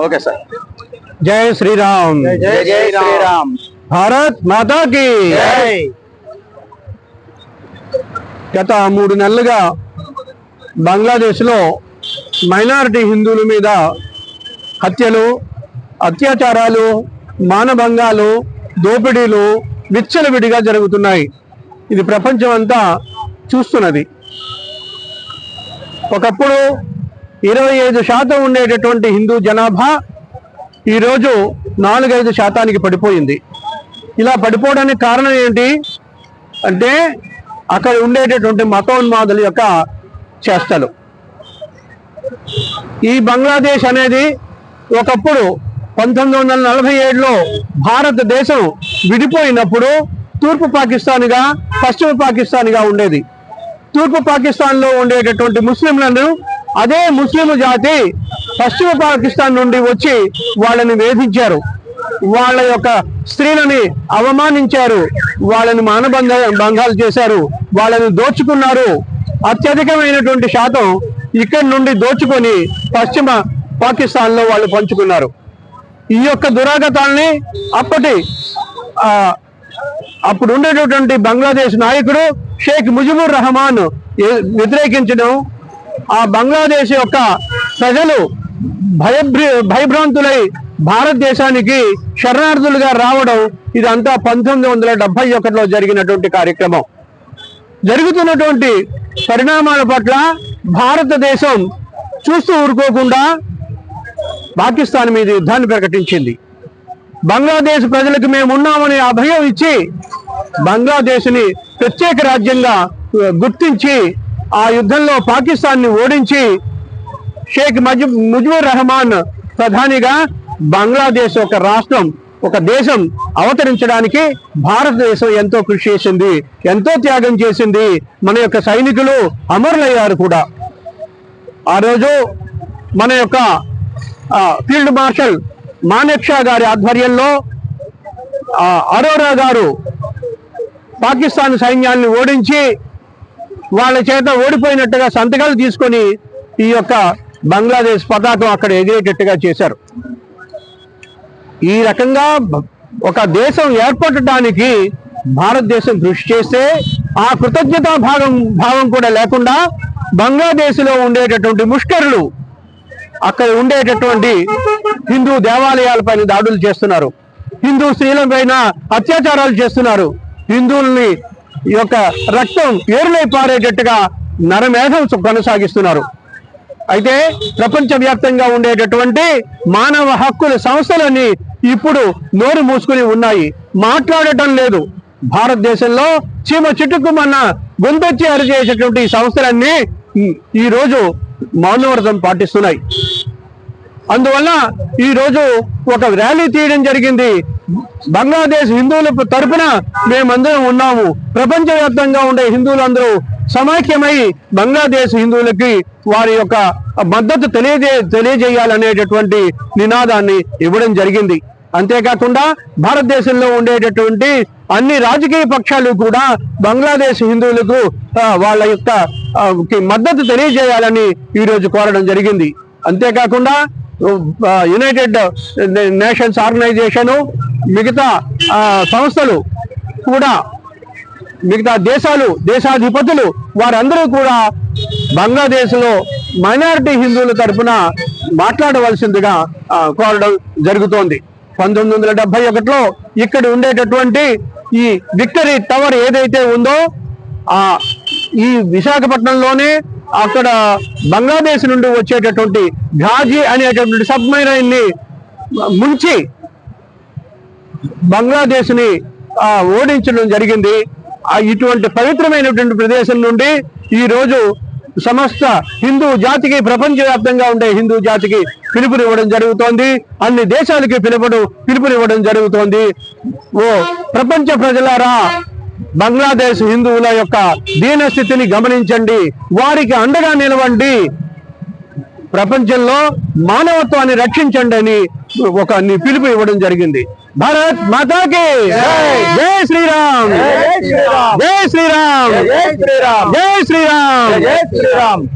Okay sir. జై శ్రీరామ్. జై జై శ్రీరామ్. భారత్ మాతా కి. జై. గత మూడు నెలలుగా బంగ్లాదేశ్లో మైనారిటీ హిందువుల మీద హత్యలు అత్యాచారాలు మానభంగాలు దోపిడీలు విచ్చలవిడిగా జరుగుతున్నాయి. ఇది ప్రపంచం అంతా చూస్తున్నది. ఒకప్పుడు ఇరవై ఐదు శాతం ఉండేటటువంటి హిందూ జనాభా ఈరోజు నాలుగైదు శాతానికి పడిపోయింది. ఇలా పడిపోవడానికి కారణం ఏంటి? అంటే అక్కడ ఉండేటటువంటి మతోన్మాదుల యొక్క చేష్టలు. ఈ బంగ్లాదేశ్ అనేది ఒకప్పుడు పంతొమ్మిది వందల నలభై ఏడులో భారతదేశం విడిపోయినప్పుడు తూర్పు పాకిస్తాన్గా పశ్చిమ పాకిస్తాన్గా ఉండేది. తూర్పు పాకిస్తాన్లో ఉండేటటువంటి ముస్లింలను అదే ముస్లిం జాతి పశ్చిమ పాకిస్తాన్ నుండి వచ్చి వాళ్ళని వేధించారు. వాళ్ళ యొక్క స్త్రీలని అవమానించారు. వాళ్ళని మానబంధ భంగాలు చేశారు. వాళ్ళని దోచుకున్నారు. అత్యధికమైనటువంటి శాతం ఇక్కడి నుండి దోచుకొని పశ్చిమ పాకిస్తాన్లో వాళ్ళు పంచుకున్నారు. ఈ యొక్క దురాగతాల్ని అప్పటి ఆ అప్పుడు ఉండేటటువంటి బంగ్లాదేశ్ నాయకుడు షేక్ ముజిబుర్ రహమాన్ వ్యతిరేకించడం ఆ బంగ్లాదేశ్ యొక్క ప్రజలు భయభ్రి భయభ్రాంతులై భారతదేశానికి శరణార్థులుగా రావడం ఇదంతా పంతొమ్మిది వందల డెబ్బై ఒకటిలో జరిగినటువంటి కార్యక్రమం. జరుగుతున్నటువంటి పరిణామాల పట్ల భారతదేశం చూస్తూ ఊరుకోకుండా పాకిస్తాన్ మీద యుద్ధాన్ని ప్రకటించింది. బంగ్లాదేశ్ ప్రజలకు మేము ఉన్నామని అభయం ఇచ్చి బంగ్లాదేశ్ని ప్రత్యేక రాజ్యంగా గుర్తించి ఆ యుద్ధంలో పాకిస్తాన్ని ఓడించి షేక్ మజిబ్ ముజిబుర్ రహమాన్ ప్రధానిగా బంగ్లాదేశ్ ఒక రాష్ట్రం ఒక దేశం అవతరించడానికి భారతదేశం ఎంతో కృషి చేసింది ఎంతో త్యాగం చేసింది మన యొక్క సైనికులు అమరులయ్యారు కూడా. ఆ రోజు మన యొక్క ఫీల్డ్ మార్షల్ మానేక్షా గారి ఆధ్వర్యంలో ఆ, అరోరా గారు పాకిస్తాన్ సైన్యాన్ని ఓడించి వాళ్ళ చేత ఓడిపోయినట్టుగా సంతకాలు తీసుకొని ఈ యొక్క బంగ్లాదేశ్ పతాకం అక్కడ ఎగిరేటట్టుగా చేశారు. ఈ రకంగా ఒక దేశం ఏర్పడటానికి భారతదేశం కృషి చేస్తే ఆ కృతజ్ఞతా భాగం భావం కూడా లేకుండా బంగ్లాదేశ్లో ఉండేటటువంటి ముష్కరులు అక్కడ ఉండేటటువంటి హిందూ దేవాలయాలపైన దాడులు చేస్తున్నారు. హిందూ స్త్రీల పైన అత్యాచారాలు చేస్తున్నారు. హిందువుల్ని ఈ యొక్క రక్తం ఏరులై పారేటట్టుగా నరమేధం కొనసాగిస్తున్నారు. అయితే ప్రపంచవ్యాప్తంగా ఉండేటటువంటి మానవ హక్కుల సంస్థలన్నీ ఇప్పుడు నోరు మూసుకుని ఉన్నాయి. మాట్లాడటం లేదు. భారతదేశంలో చీమ చిట్టుకుమన్న గొంతొచ్చి అరిచేసేటువంటి సంస్థలన్నీ ఈ- రోజు మౌనవ్రతం పాటిస్తున్నాయి. అందువల్ల ఈ రోజు ఒక ర్యాలీ తీయడం జరిగింది. బంగ్లాదేశ్ హిందువుల తరపున మేమందరం ఉన్నాము. ప్రపంచవ్యాప్తంగా ఉండే హిందువులందరూ సమైక్యమై బంగ్లాదేశ్ హిందువులకి వారి యొక్క మద్దతు తెలియజే తెలియజేయాలనేటటువంటి నినాదాన్ని ఇవ్వడం జరిగింది. అంతేకాకుండా భారతదేశంలో ఉండేటటువంటి అన్ని రాజకీయ పక్షాలు కూడా బంగ్లాదేశ్ హిందువులకు వాళ్ళ యొక్క మద్దతు తెలియజేయాలని ఈ రోజు కోరడం జరిగింది. అంతేకాకుండా యునైటెడ్ నేషన్స్ ఆర్గనైజేషను మిగతా సంస్థలు కూడా మిగతా దేశాలు దేశాధిపతులు వారందరూ కూడా బంగ్లాదేశ్లో మైనారిటీ హిందువుల తరపున మాట్లాడవలసిందిగా కోరడం జరుగుతోంది. పంతొమ్మిది వందల డెబ్బై ఒకటిలో ఇక్కడ ఉండేటటువంటి ఈ విక్టరీ టవర్ ఏదైతే ఉందో ఆ ఈ విశాఖపట్నంలోనే అక్కడ బంగ్లాదేశ్ నుండి వచ్చేటటువంటి ఘాజీ అనేటటువంటి సబ్మెరైన్ని ముంచి బంగ్లాదేశ్ని ఓడించడం జరిగింది. ఆ ఇటువంటి పవిత్రమైనటువంటి ప్రదేశం నుండి ఈ రోజు సమస్త హిందూ జాతికి ప్రపంచవ్యాప్తంగా ఉండే హిందూ జాతికి పిలుపునివ్వడం జరుగుతోంది. అన్ని దేశాలకి పిలుపుడు పిలుపునివ్వడం జరుగుతోంది. ఓ ప్రపంచ ప్రజలారా బంగ్లాదేశ్ హిందువుల యొక్క దీనస్థితిని గమనించండి. వారికి అండగా నిలవండి. ప్రపంచంలో మానవత్వాన్ని రక్షించండి అని ఒక పిలుపు ఇవ్వడం జరిగింది. భారత్ మాతాకి జై శ్రీరామ్. జై శ్రీరామ్. జై శ్రీరామ్. జై శ్రీరామ్.